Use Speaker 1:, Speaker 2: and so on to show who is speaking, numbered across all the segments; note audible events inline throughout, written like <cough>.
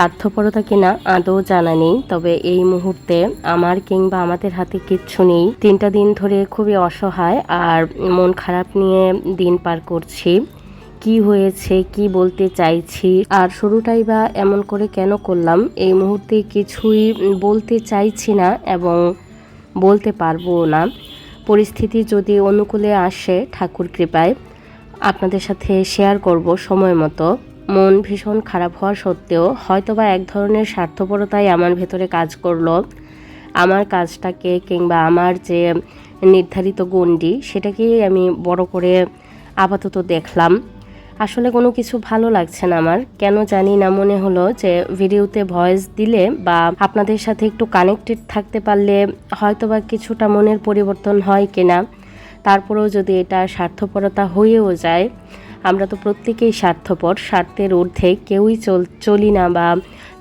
Speaker 1: স্বার্থপরতা কিনা আদৌ জানা নেই। তবে এই মুহূর্তে আমার কিংবা আমাদের হাতে কিচ্ছু নেই। তিনটা দিন ধরে খুবই অসহায় আর মন খারাপ নিয়ে দিন পার করছি। কি হয়েছে, কি বলতে চাইছি, আর শুরুটাই বা এমন করে কেন করলাম, এই মুহূর্তে কিছুই বলতে চাইছি না এবং বলতে পারব না। পরিস্থিতি যদি অনুকূলে আসে ঠাকুর কৃপায়, আপনাদের সাথে শেয়ার করব সময় মতো। মন ভীষণ খারাপ হওয়া সত্ত্বেও হয়তোবা এক ধরনের স্বার্থপরতাই আমার ভেতরে কাজ করল। আমার কাজটাকে কিংবা আমার যে নির্ধারিত গণ্ডি, সেটাকেই আমি বড় করে আপাতত দেখলাম। আসলে কোনো কিছু ভালো লাগছে না আমার। কেন জানি না মনে হলো যে ভিডিওতে ভয়েস দিলে বা আপনাদের সাথে একটু কানেক্টেড থাকতে পারলে হয়তোবা কিছুটা মনের পরিবর্তন হয় কিনা। তারপরেও যদি এটা স্বার্থপরতা হয়েও যায় আমরা তো প্রত্যেকেই স্বার্থপর, স্বার্থের ঊর্ধ্বে কেউই চল, চলি না বা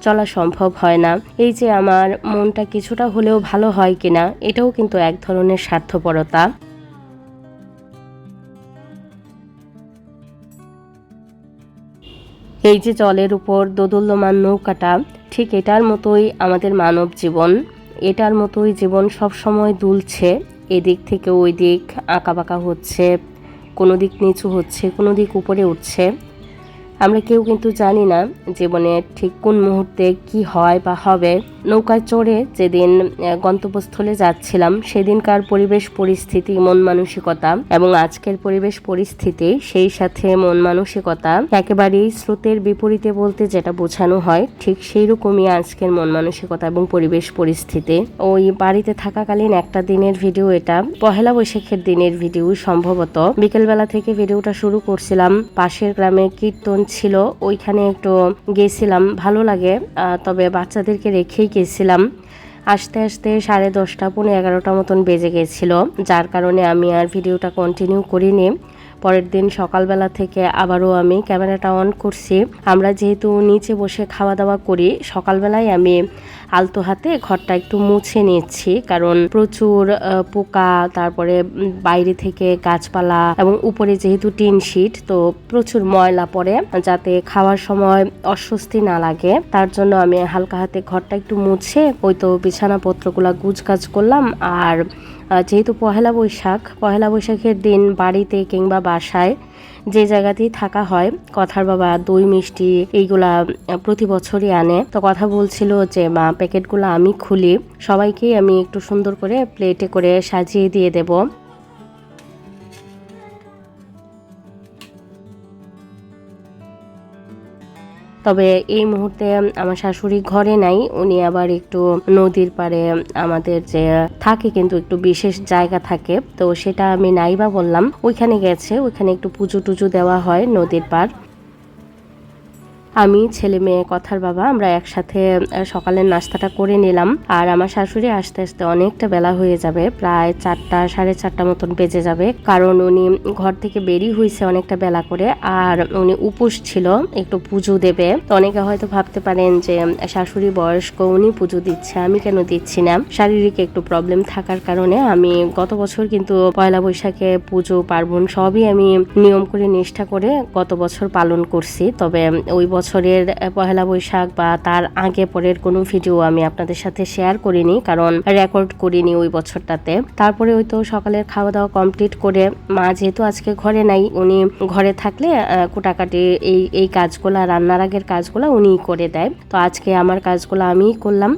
Speaker 1: চলা সম্ভব হয় না। এই যে আমার মনটা কিছুটা হলেও ভালো হয় কিনা, এটাও কিন্তু এক ধরনের স্বার্থপরতা। এই যে জলের উপর দোদুল্যমান নৌকাটা, ঠিক এটার মতোই আমাদের মানব জীবন। এটার মতোই জীবন সব সময় দুলছে, এদিক থেকে ওই দিক আঁকাবাঁকা হচ্ছে। কোনো দিক নিচু হচ্ছে কোনো দিক উপরে উঠছে। আমরা কেউ কিন্তু জানি না জীবনে ঠিক কোন মুহূর্তে কি হয় বা হবে। নৌকায় চড়ে যেদিন গন্তব্যস্থলে যাচ্ছিলাম, সেদিনকার পরিবেশ পরিস্থিতি, মন মানসিকতা এবং আজকের পরিবেশ পরিস্থিতি, সেই সাথে মন মানসিকতা একেবারেই স্রোতের বিপরীতে বলতে যেটা বোঝানো হয়, ঠিক সেই রকমই আজকের মন মানসিকতা এবং পরিবেশ পরিস্থিতি। ওই বাড়িতে থাকাকালীন একটা দিনের ভিডিও এটা। পহেলা বৈশাখের দিনের ভিডিও সম্ভবত। বিকেলবেলা থেকে ভিডিওটা শুরু করছিলাম পাশের গ্রামে কীর্তন ছিল, ওইখানে একটু গেছিলাম, ভালো লাগে। তবে বাচ্চাদেরকে রেখেই গেছিলাম। আস্তে আস্তে সাড়ে দশটা পনেরো এগারোটা মতন বেজে গেছিল। যার কারণে আমি আর ভিডিওটা কন্টিনিউ করিনি। পরের দিন সকালবেলা থেকে আবারও আমি ক্যামেরাটা অন করছি। আমরা যেহেতু নিচে বসে খাওয়া দাওয়া করি, সকালবেলায় আমি আলতো হাতে ঘরটা একটু মুছে নিচ্ছি। কারণ প্রচুর পোকা, তারপরে বাইরে থেকে গাছপালা এবং উপরে যেহেতু টিন শিট তো প্রচুর ময়লা পড়ে যাতে খাওয়ার সময় অস্বস্তি না লাগে। তার জন্য আমি হালকা হাতে ঘরটা একটু মুছে ওই তো বিছানাপত্রগুলা গুছগাছ করলাম। আর যেহেতু পহেলা বৈশাখ, পহেলা বৈশাখের দিন বাড়িতে কিংবা বাসায় যে জায়গাতেই থাকা হয়, কথার বাবা, দই, মিষ্টি এইগুলা প্রতি বছরই আনে। তো কথা বলছিল যে, মা, প্যাকেটগুলো আমি খুলি, সবাইকেই আমি একটু সুন্দর করে প্লেটে করে সাজিয়ে দিয়ে দেব। তবে এই মুহূর্তে আমার শাশুড়ি ঘরে নাই, উনি আবার একটু নদীর পাড়ে আমাদের যে থাকে কিন্তু একটু বিশেষ জায়গা থাকে, তো সেটা আমি নাইবা বললাম। ওইখানে গেছে, ওইখানে একটু পুজো টুজো দেওয়া হয় নদীর পাড়। আমি, ছেলে মেয়ে, কথার বাবা, আমরা একসাথে সকালের নাস্তাটা করে নিলাম। আর আমার শাশুড়ি আস্তে আস্তে অনেকটা বেলা হয়ে যাবে, প্রায় চারটা, সাড়ে চারটা মতন বেজে যাবে। কারণ উনি ঘর থেকে বেরিয়ে হয়েছে অনেকটা বেলা করে, আর উনি উপোস ছিল, একটু পুজো দেবে। তো অনেকে হয়তো ভাবতে পারেন যে, শাশুড়ি বয়স্ক, উনি পুজো দিচ্ছে, আমি কেন দিচ্ছি না? শারীরিক একটু প্রবলেম থাকার কারণে আমি গত বছর কিন্তু পয়লা বৈশাখে পুজো, পার্বণ সবই আমি নিয়ম করে, নিষ্ঠা করে গত বছর পালন করছি। তবে ওই বছরের পহেলা বৈশাখ বা তার আগে পরের কোনো ভিডিও আমি আপনাদের সাথে শেয়ার করিনি, কারণ রেকর্ড করিনি ওই বছরটাতে। তারপরে ওই তো সকালের খাওয়া দাওয়া কমপ্লিট করে, মা যেহেতু আজকে ঘরে নাই, উনি ঘরে থাকলে কুটাকাটি এই এই কাজগুলো, রান্নার আগের কাজগুলো উনিই করে দেয়। তো আজকে আমার কাজগুলো আমিই করলাম,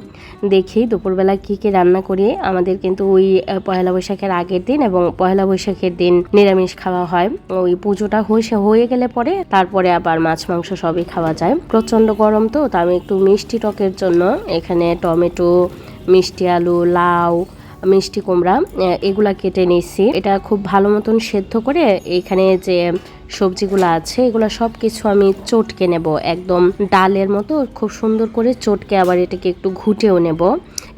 Speaker 1: দেখি দুপুরবেলা কি কি রান্না করি। আমাদের কিন্তু ওই পয়লা বৈশাখের আগের দিন এবং পয়লা বৈশাখের দিন নিরামিষ খাওয়া হয়। ওই পুজোটা হয়েছে হয়ে গেলে পরে, তারপরে আবার মাছ, মাংস সবই খাওয়া যায়। প্রচণ্ড গরম তো তো আমি একটু মিষ্টি টকের জন্য এখানে টমেটো, মিষ্টি আলু, লাউ মিষ্টি কুমড়া এগুলা কেটে নিয়েছি। এটা খুব ভালো মতন সেদ্ধ করে এখানে যে সবজিগুলো আছে, এগুলো সব কিছু আমি চটকে নেব। একদম ডালের মতো খুব সুন্দর করে চটকে আবার এটাকে একটু ঘুটেও নেব।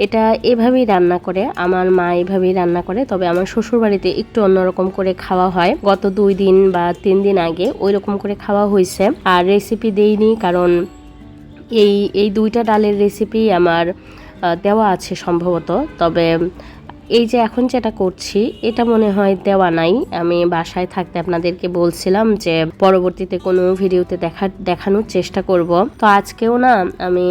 Speaker 1: এটা এভাবেই রান্না করে, আমার মা এভাবেই রান্না করে, তবে আমার শ্বশুর বাড়িতে একটু অন্যরকম করে খাওয়া হয়। গত দুই দিন বা তিন দিন আগে ওই রকম করে খাওয়া হয়েছে। আর রেসিপি দেইনি কারণ এই এই দুইটা ডালের রেসিপি আমার দেওয়া আছে সম্ভবত। তবে এই যে এখন যেটা করছি, এটা মনে হয় দেওয়া নাই। আমি বাসায় থাকতে আপনাদেরকে বলছিলাম যে পরবর্তীতে কোনো ভিডিওতে দেখা, দেখানোর চেষ্টা করব। তো আজকেও না আমি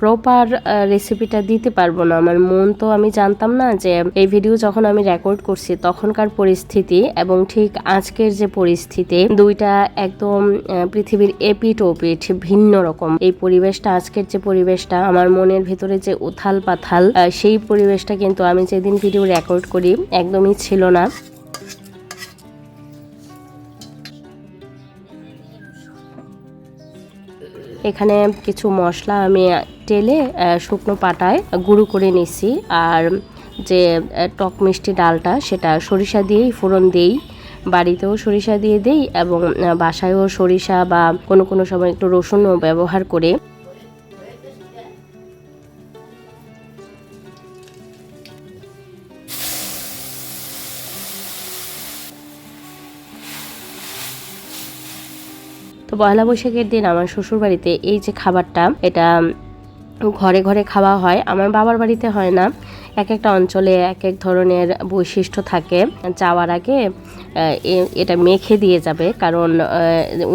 Speaker 1: প্রপার রেসিপিটা দিতে পারব না। আমার মন তো আমি জানতাম না যে এই ভিডিও যখন আমি রেকর্ড করছি, তখনকার পরিস্থিতি এবং ঠিক আজকের যে পরিস্থিতি, দুইটা একদম পৃথিবীর এপিট ওপিট ভিন্ন রকম। এই পরিবেশটা, আজকের যে পরিবেশটা, আমার মনের ভেতরে যে উথাল পাথাল সেই পরিবেশটা কিন্তু আমি যেদিন ভিডিও রেকর্ড করি, একদমই ছিল না। এখানে কিছু মশলা আমি টেলে শুকনো পাটায় গুঁড়ো করে নিছি। আর যে টক মিষ্টি ডালটা, সেটা সরিষা দিয়েই ফোড়ন দিই। বাড়িতেও সরিষা দিয়ে দেই এবং বাসায়ও সরিষা বা কোনো কোনো সময় একটু রসুনও ব্যবহার করে। পয়লা বৈশাখের দিন আমার শ্বশুর বাড়িতে এই যে খাবারটা, এটা ঘরে ঘরে খাওয়া হয়। আমার বাবার বাড়িতে হয় না। এক একটা অঞ্চলে এক এক ধরনের বৈশিষ্ট্য থাকে। যাওয়ার আগে এটা মেখে দিয়ে যাবে। কারণ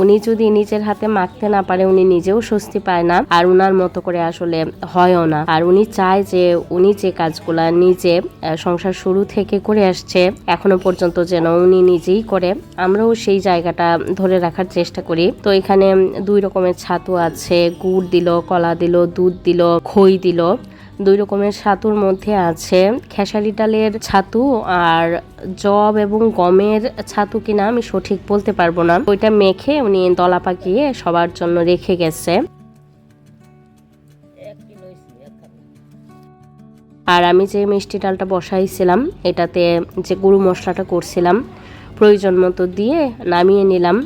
Speaker 1: উনি যদি নিজের হাতে মাখতে না পারে, উনি নিজেও স্বস্তি পায় না। আর উনার মতো করে আসলে হয়ও না। আর উনি চায় যে, উনি যে কাজগুলা নিজে সংসার শুরু থেকে করে আসছে, এখনও পর্যন্ত যেন উনি নিজেই করে। আমরাও সেই জায়গাটা ধরে রাখার চেষ্টা করি। তো এখানে দুই রকমের ছাতু আছে। গুড় দিল, কলা দিল, দুধ দিল, খই দিল। দুই রকমের ছাতুর মধ্যে আছে। খেসারি ডালের ছাতু আর জব এবং গমের ছাতু কিনা আমি সঠিক বলতে পারব না। ওইটা মেখে উনি দলা পাকিয়ে সবার জন্য রেখে গেছে। আর আমি যে মিষ্টি ডালটা বসাইছিলাম, এটাতে যে গুঁড়ো মশলাটা করছিলাম, প্রয়োজন মতো দিয়ে নামিয়ে নিলাম।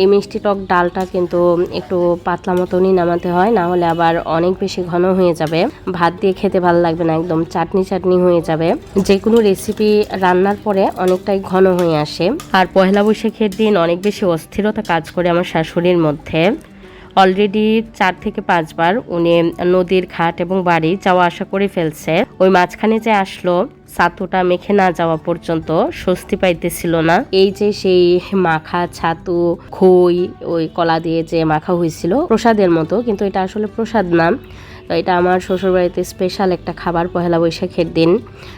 Speaker 1: এই মিষ্টি টক ডালটা কিন্তু একটু পাতলা মতনই নামাতে হয়, না হলে আবার অনেক বেশি ঘন হয়ে যাবে। ভাত দিয়ে খেতে ভালো লাগবে না, একদম চাটনি চাটনি হয়ে যাবে। যে কোনো রেসিপি রান্নার পরে অনেকটাই ঘন হয়ে আসে। আর পয়লা বৈশাখের দিন অনেক বেশি অস্থিরতা কাজ করে আমার শাশুড়ির মধ্যে। অলরেডি চার থেকে পাঁচবার উনি নদীর ঘাট এবং বাড়ি যাওয়া আসা করে ফেলছে। ওই মাঝখানে যে আসলো, ছাতুটা মেখে না যাওয়া পর্যন্ত স্বস্তি পাইতেছিল না। এই যে সেই মাখা ছাতু, খই, ওই কলা দিয়ে যে মাখা হয়েছিল, প্রসাদের মতো, কিন্তু এটা আসলে প্রসাদ না। তো এটা আমার শ্বশুরবাড়িতে স্পেশাল একটা খাবার, পহেলা বৈশাখের দিন।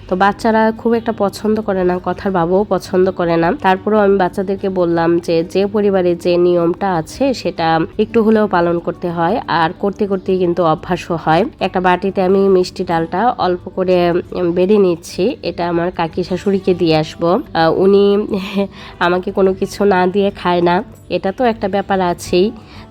Speaker 1: তো বাচ্চারা খুব একটা পছন্দ করে না, কথার বাবুও পছন্দ করে না। তারপরেও আমি বাচ্চাদেরকে বললাম যে যে পরিবারে যে নিয়মটা আছে, সেটা একটু হলেও পালন করতে হয়। আর করতে করতে কিন্তু অভ্যাসও হয়। একটা বাটিতে আমি মিষ্টি ডালটা অল্প করে বেড়ে নিচ্ছি। এটা আমার কাকি শাশুড়িকে দিয়ে আসব। উনি <laughs> আমাকে কোনো কিছু না দিয়ে খায় না। এটা তো একটা ব্যাপার আছেই।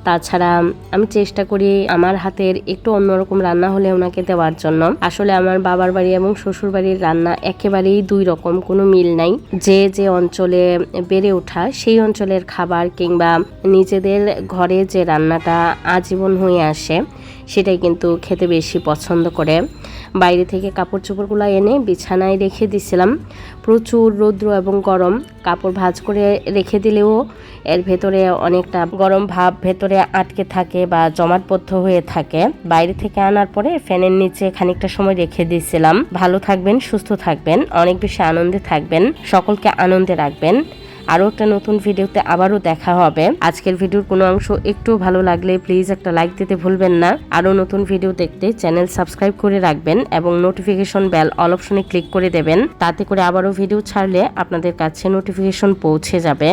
Speaker 1: তাছাড়া আমি চেষ্টা করি আমার হাতের একটু অন্যরকম রান্না হলে ওনাকে দেওয়ার জন্য। আসলে আমার বাবার বাড়ি এবং শ্বশুর বাড়ির রান্না একেবারেই দুই রকম, কোনো মিল নাই। যে যে অঞ্চলে বেড়ে ওঠা সেই অঞ্চলের খাবার কিংবা নিজেদের ঘরে যে রান্নাটা আজীবন হয়ে আসে, সেটাই কিন্তু খেতে বেশি পছন্দ করে। বাইরে থেকে কাপড় চোপড়গুলো এনে বিছানায় রেখে দিছিলাম। প্রচুর রৌদ্র এবং গরম। কাপড় ভাঁজ করে রেখে দিলেও এর ভেতরে অনেকটা গরম ভাব ভেতরে আটকে থাকে বা জমাটবদ্ধ হয়ে থাকে। বাইরে থেকে আনার পরে ফ্যানের নিচে খানিকটা সময় রেখে দিয়েছিলাম ভালো থাকবেন, সুস্থ থাকবেন, অনেক বেশি আনন্দে থাকবেন। সকলকে আনন্দে রাখবেন। আরও একটা নতুন ভিডিওতে আবারও দেখা হবে। আজকের ভিডিওর কোনো অংশ একটু ভালো লাগলে প্লিজ একটা লাইক দিতে ভুলবেন না। আরও নতুন ভিডিও দেখতে চ্যানেল সাবস্ক্রাইব করে রাখবেন এবং নোটিফিকেশন বেল অল অপশনে ক্লিক করে দেবেন। তাতে করে আবারও ভিডিও ছাড়লে আপনাদের কাছে নোটিফিকেশন পৌঁছে যাবে।